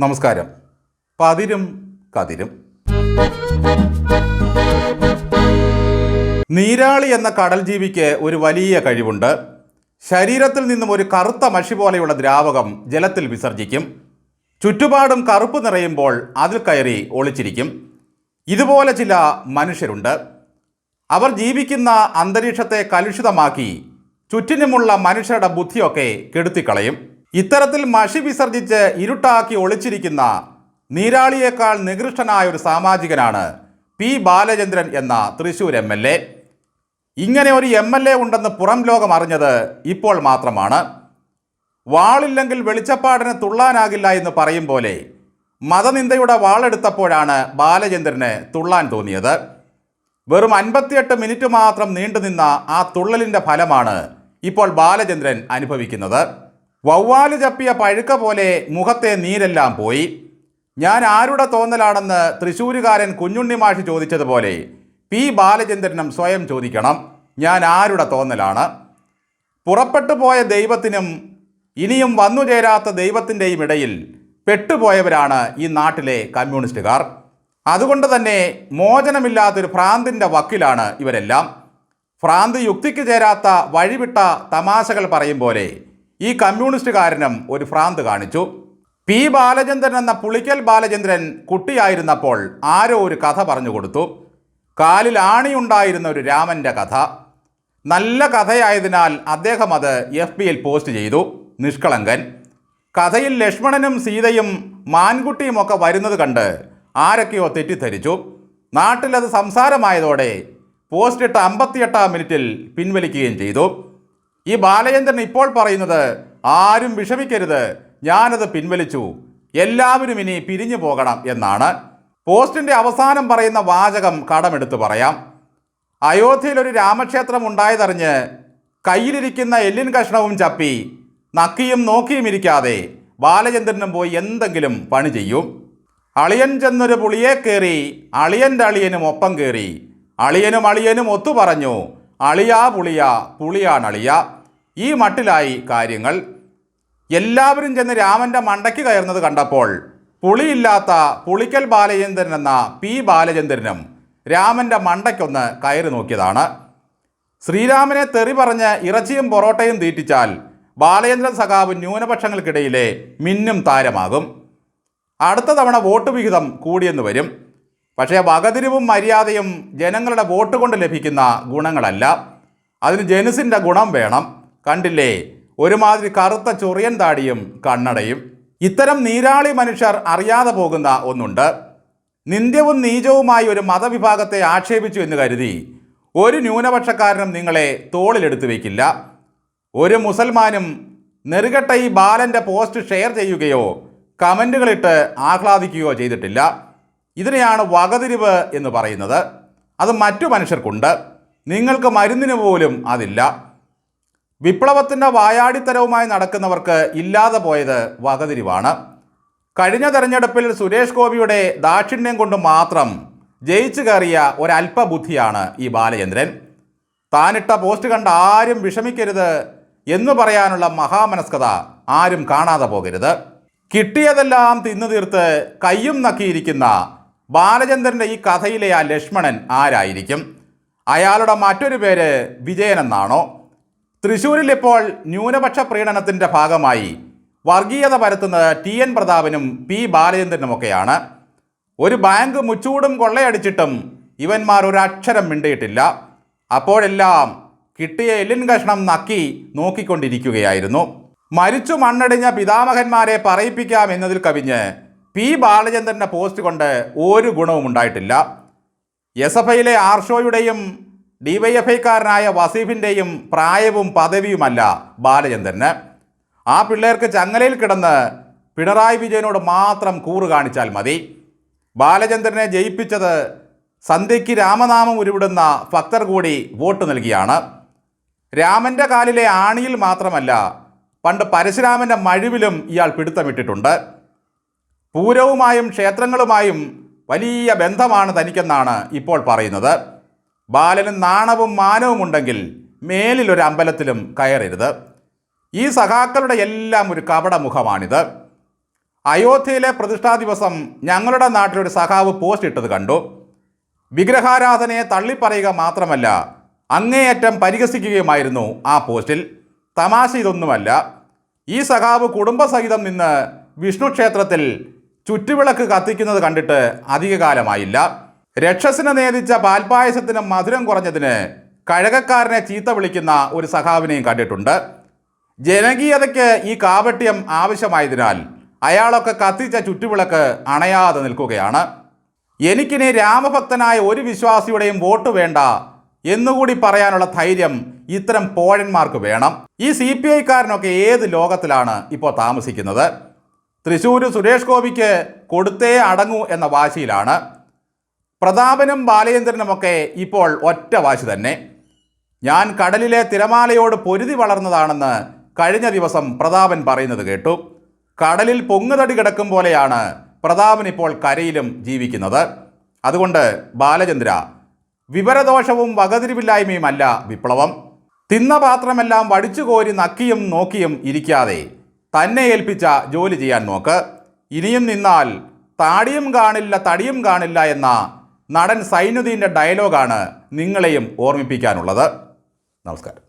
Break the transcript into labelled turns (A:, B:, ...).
A: നമസ്കാരം. പതിരും കതിരും. നീരാളി എന്ന കടൽ ജീവിക്ക് ഒരു വലിയ കഴിവുണ്ട്. ശരീരത്തിൽ നിന്നും ഒരു കറുത്ത മഷി പോലെയുള്ള ദ്രാവകം ജലത്തിൽ വിസർജിക്കും. ചുറ്റുപാടും കറുപ്പ് നിറയുമ്പോൾ അതിൽ കയറി ഒളിച്ചിരിക്കും. ഇതുപോലെ ചില മനുഷ്യരുണ്ട്. അവർ ജീവിക്കുന്ന അന്തരീക്ഷത്തെ കലുഷിതമാക്കി ചുറ്റിനുമുള്ള മനുഷ്യരുടെ ബുദ്ധിയൊക്കെ കെടുത്തിക്കളയും. ഇത്തരത്തിൽ മഷി വിസർജിച്ച് ഇരുട്ടാക്കി ഒളിച്ചിരിക്കുന്ന നീരാളിയേക്കാൾ നികൃഷ്ടനായ ഒരു സാമാജികനാണ് പി. ബാലചന്ദ്രൻ എന്ന തൃശൂർ എം എൽ എ. ഇങ്ങനെ ഒരു എം എൽ എ ഉണ്ടെന്ന് പുറം ലോകം അറിഞ്ഞത് ഇപ്പോൾ മാത്രമാണ്. വാളില്ലെങ്കിൽ വെളിച്ചപ്പാടിന് തുള്ളാനാകില്ല എന്ന് പറയും പോലെ മതനിന്ദയുടെ വാളെടുത്തപ്പോഴാണ് ബാലചന്ദ്രന് തുള്ളാൻ തോന്നിയത്. വെറും അൻപത്തിയെട്ട് മിനിറ്റ് മാത്രം നീണ്ടുനിന്ന ആ തുള്ളലിന്റെ ഫലമാണ് ഇപ്പോൾ ബാലചന്ദ്രൻ അനുഭവിക്കുന്നത്. വവ്വാൽ ചപ്പിയ പഴുക്ക പോലെ മുഖത്തെ നീരെല്ലാം പോയി. ഞാൻ ആരുടെ തോന്നലാണെന്ന് തൃശ്ശൂരുകാരൻ കുഞ്ഞുണ്ണി മാഷി ചോദിച്ചതുപോലെ പി ബാലചന്ദ്രനും സ്വയം ചോദിക്കണം ഞാൻ ആരുടെ തോന്നലാണ്? പുറപ്പെട്ടു പോയ ദൈവത്തിനും ഇനിയും വന്നു ചേരാത്ത ദൈവത്തിന്റെയും ഇടയിൽ പെട്ടുപോയവരാണ് ഈ നാട്ടിലെ കമ്മ്യൂണിസ്റ്റുകാർ. അതുകൊണ്ട് തന്നെ മോചനമില്ലാത്തൊരു ഭ്രാന്തിന്റെ വക്കിലാണ് ഇവരെല്ലാം. ഭ്രാന്ത് യുക്തിക്ക് ചേരാത്ത വഴിവിട്ട തമാശകൾ പറയും പോലെ ഈ കമ്മ്യൂണിസ്റ്റ് കാരനും ഒരു ഭ്രാന്ത് കാണിച്ചു. പി ബാലചന്ദ്രൻ എന്ന പുളിക്കൽ ബാലചന്ദ്രൻ കുട്ടിയായിരുന്നപ്പോൾ ആരോ ഒരു കഥ പറഞ്ഞു കൊടുത്തു. കാലിൽ ആണിയുണ്ടായിരുന്ന ഒരു രാമന്റെ കഥ. നല്ല കഥയായതിനാൽ അദ്ദേഹം അത് എഫ് ബിയിൽ പോസ്റ്റ് ചെയ്തു. നിഷ്കളങ്കൻ. കഥയിൽ ലക്ഷ്മണനും സീതയും മാൻകുട്ടിയുമൊക്കെ വരുന്നത് കണ്ട് ആരൊക്കെയോ തെറ്റിദ്ധരിച്ചു. നാട്ടിലത് സംസാരമായതോടെ പോസ്റ്റ് ഇട്ട അമ്പത്തിയെട്ടാം മിനിറ്റിൽ പിൻവലിക്കുകയും ചെയ്തു. ഈ ബാലചന്ദ്രൻ ഇപ്പോൾ പറയുന്നത് ആരും വിഷമിക്കരുത് ഞാനത് പിൻവലിച്ചു. എല്ലാവരും ഇനി പിരിഞ്ഞു പോകണം എന്നാണ്. പോസ്റ്റിന്റെ അവസാനം പറയുന്ന വാചകം കടമെടുത്ത് പറയാം. അയോധ്യയിൽ ഒരു രാമക്ഷേത്രം ഉണ്ടായതറിഞ്ഞ് കയ്യിലിരിക്കുന്ന എല്ലിൻ കഷ്ണവും ചപ്പി നക്കിയും നോക്കിയും ഇരിക്കാതെ ബാലചന്ദ്രനും പോയി എന്തെങ്കിലും പണി ചെയ്യും. അളിയൻ ചെന്നൊരു പുളിയെ കയറി അളിയന്റെ അളിയനും ഒപ്പം കയറി. അളിയനും അളിയനും ഒത്തു പറഞ്ഞു അളിയാ പുളിയ പുളിയാണളിയ. ഈ മട്ടിലായി കാര്യങ്ങൾ എല്ലാവരും ചെന്ന് രാമന്റെ മണ്ടയ്ക്ക് കയറുന്നത് കണ്ടപ്പോൾ പുളിയില്ലാത്ത പുളിക്കൽ ബാലചന്ദ്രൻ എന്ന പി ബാലചന്ദ്രനും രാമന്റെ മണ്ടയ്ക്കൊന്ന് കയറി നോക്കിയതാണ്. ശ്രീരാമനെ തെറി പറഞ്ഞ് ഇറച്ചിയും പൊറോട്ടയും തീറ്റിച്ചാൽ ബാലചന്ദ്രൻ സഖാവ് ന്യൂനപക്ഷങ്ങൾക്കിടയിലെ മിന്നും താരമാകും. അടുത്ത തവണ വോട്ട് വിഹിതം കൂടിയെന്ന് വരും. പക്ഷേ വകതിരിവും മര്യാദയും ജനങ്ങളുടെ വോട്ട് കൊണ്ട് ലഭിക്കുന്ന ഗുണങ്ങളല്ല. അതിന് ജനുസിന്റെ ഗുണം വേണം. കണ്ടില്ലേ? ഒരുമാതിരി കറുത്ത ചൊറിയൻ താടിയും കണ്ണടയും. ഇത്തരം നീരാളി മനുഷ്യർ അറിയാതെ പോകുന്ന ഒന്നുണ്ട്. നിന്ദ്യവും നീചവുമായി ഒരു മതവിഭാഗത്തെ ആക്ഷേപിച്ചു എന്ന് കരുതി. ഒരു ന്യൂനപക്ഷക്കാരനും നിങ്ങളെ തോളിലെടുത്ത് വയ്ക്കില്ല ഒരു മുസൽമാനും നെറുകെട്ട ഈ ബാലന്റെ പോസ്റ്റ് ഷെയർ ചെയ്യുകയോ കമന്റുകളിട്ട് ആഹ്ലാദിക്കുകയോ ചെയ്തിട്ടില്ല. ഇതിനെയാണ് വകതിരിവ് എന്ന് പറയുന്നത്. അത് മറ്റു മനുഷ്യർക്കുണ്ട്. നിങ്ങൾക്ക് മരുന്നിന് പോലും അതില്ല. വിപ്ലവത്തിന്റെ വായാടിത്തരവുമായി നടക്കുന്നവർക്ക് ഇല്ലാതെ പോയത് വകതിരിവാണ്. കഴിഞ്ഞ തെരഞ്ഞെടുപ്പിൽ സുരേഷ് ഗോപിയുടെ ദാക്ഷിണ്യം കൊണ്ട് മാത്രം ജയിച്ചു കയറിയ ഒരല്പബുദ്ധിയാണ് ഈ ബാലചന്ദ്രൻ. താനിട്ട പോസ്റ്റ് കണ്ട് ആരും വിഷമിക്കരുത് എന്ന് പറയാനുള്ള മഹാമനസ്കത ആരും കാണാതെ പോകരുത്. കിട്ടിയതെല്ലാം തിന്നു തീർത്ത് കയ്യും നക്കിയിരിക്കുന്ന ബാലചന്ദ്രന്റെ ഈ കഥയിലെ ആ ലക്ഷ്മണൻ ആരായിരിക്കും? അയാളുടെ മറ്റൊരു പേര് വിജയൻ തൃശ്ശൂരിൽ ഇപ്പോൾ ന്യൂനപക്ഷ പ്രീണനത്തിന്റെ ഭാഗമായി വർഗീയത പരത്തുന്നത് ടി എൻ പ്രതാപനും പി ബാലചന്ദ്രനുമൊക്കെയാണ്. ഒരു ബാങ്ക് മുച്ചൂടും കൊള്ളയടിച്ചിട്ടും ഇവന്മാർ ഒരു അക്ഷരം മിണ്ടിയിട്ടില്ല. അപ്പോഴെല്ലാം കിട്ടിയ എല്ലിൻ കഷ്ണം നക്കി നോക്കിക്കൊണ്ടിരിക്കുകയായിരുന്നു. മരിച്ചു മണ്ണടിഞ്ഞ പിതാമഹന്മാരെ പറയിപ്പിക്കാം എന്നതിൽ കവിഞ്ഞ് പി ബാലചന്ദ്രന്റെ പോസ്റ്റ് കൊണ്ട് ഒരു ഗുണവും ഉണ്ടായിട്ടില്ല എസ് എഫ് ഐയിലെ ആർഷോയുടെയും ഡിവൈഎഫ്ഐക്കാരനായ വസീഫിന്റെയും പ്രായവും പദവിയുമല്ല ബാലചന്ദ്രന്. ആ പിള്ളേർക്ക് ചങ്ങലയിൽ കിടന്ന് പിണറായി വിജയനോട് മാത്രം കൂറ് കാണിച്ചാൽ മതി. ബാലചന്ദ്രനെ ജയിപ്പിച്ചത് സന്ധ്യയ്ക്ക് രാമനാമം ഉരുവിടുന്ന ഭക്തർ കൂടി വോട്ട് നൽകിയാണ്. രാമന്റെ കാലിലെ ആണിയിൽ മാത്രമല്ല പണ്ട് പരശുരാമന്റെ മഴുവിലും ഇയാൾ പിടുത്തമിട്ടിട്ടുണ്ട്. പൂരവുമായും ക്ഷേത്രങ്ങളുമായും വലിയ ബന്ധമാണ് തനിക്കെന്നാണ് ഇപ്പോൾ പറയുന്നത്. ബാലന് നാണവും മാനവും ഉണ്ടെങ്കിൽ മേലിൽ ഒരു അമ്പലത്തിലും കയറരുത്. ഈ സഖാക്കളുടെ എല്ലാം ഒരു കപടമുഖമാണിത്. അയോധ്യയിലെ പ്രതിഷ്ഠാ ദിവസം ഞങ്ങളുടെ നാട്ടിലൊരു സഖാവ് പോസ്റ്റ് ഇട്ടത് കണ്ടു. വിഗ്രഹാരാധനയെ തള്ളിപ്പറയുക മാത്രമല്ല അങ്ങേയറ്റം പരിഹസിക്കുകയുമായിരുന്നു ആ പോസ്റ്റിൽ. തമാശ ഇതൊന്നുമല്ല. ഈ സഖാവ് കുടുംബസഹിതം നിന്ന് വിഷ്ണു ക്ഷേത്രത്തിൽ ചുറ്റുവിളക്ക് കത്തിക്കുന്നത് കണ്ടിട്ട് അധികകാലമായില്ല. രക്ഷസിനെ നേദിച്ച പാൽപായസത്തിന് മധുരം കുറഞ്ഞതിന് കഴകക്കാരനെ ചീത്ത വിളിക്കുന്ന ഒരു സഖാവിനെയും കണ്ടിട്ടുണ്ട്. ജനകീയതയ്ക്ക് ഈ കാപട്യം ആവശ്യമായതിനാൽ അയാളൊക്കെ കത്തിച്ച ചുറ്റുവിളക്ക് അണയാതെ നിൽക്കുകയാണ്. എനിക്കിനി രാമഭക്തനായ ഒരു വിശ്വാസിയുടെയും വോട്ട് വേണ്ട എന്നുകൂടി പറയാനുള്ള ധൈര്യം ഇത്തരം പോഴന്മാർക്ക് വേണം. ഈ സി പി ഐക്കാരനൊക്കെ ഏത് ലോകത്തിലാണ് ഇപ്പോൾ താമസിക്കുന്നത്? തൃശ്ശൂർ സുരേഷ് ഗോപിക്ക് കൊടുത്തേ അടങ്ങൂ എന്ന വാശിയിലാണ്. പ്രതാപനും ബാലചന്ദ്രനുമൊക്കെ ഇപ്പോൾ ഒറ്റ വാശി തന്നെ. ഞാൻ കടലിലെ തിരമാലയോട് പൊരുതി വളർന്നതാണെന്ന് കഴിഞ്ഞ ദിവസം പ്രതാപൻ പറയുന്നത് കേട്ടു. കടലിൽ പൊങ്ങുതടി കിടക്കും പോലെയാണ് പ്രതാപൻ ഇപ്പോൾ കരയിലും ജീവിക്കുന്നത്. അതുകൊണ്ട് ബാലചന്ദ്ര വിവരദോഷവും വകതിരിവില്ലായ്മയുമല്ല വിപ്ലവം. തിന്ന പാത്രമെല്ലാം വടിച്ചു കോരി നക്കിയും നോക്കിയും ഇരിക്കാതെ തന്നെ ഏൽപ്പിച്ച ജോലി ചെയ്യാൻ നോക്ക്. ഇനിയും നിന്നാൽ താടിയും കാണില്ല തടിയും കാണില്ല എന്ന നടൻ സൈനുദ്ദീന്റെ ഡയലോഗാണ് നിങ്ങളെയും ഓർമ്മിപ്പിക്കാനുള്ളത്. നമസ്കാരം.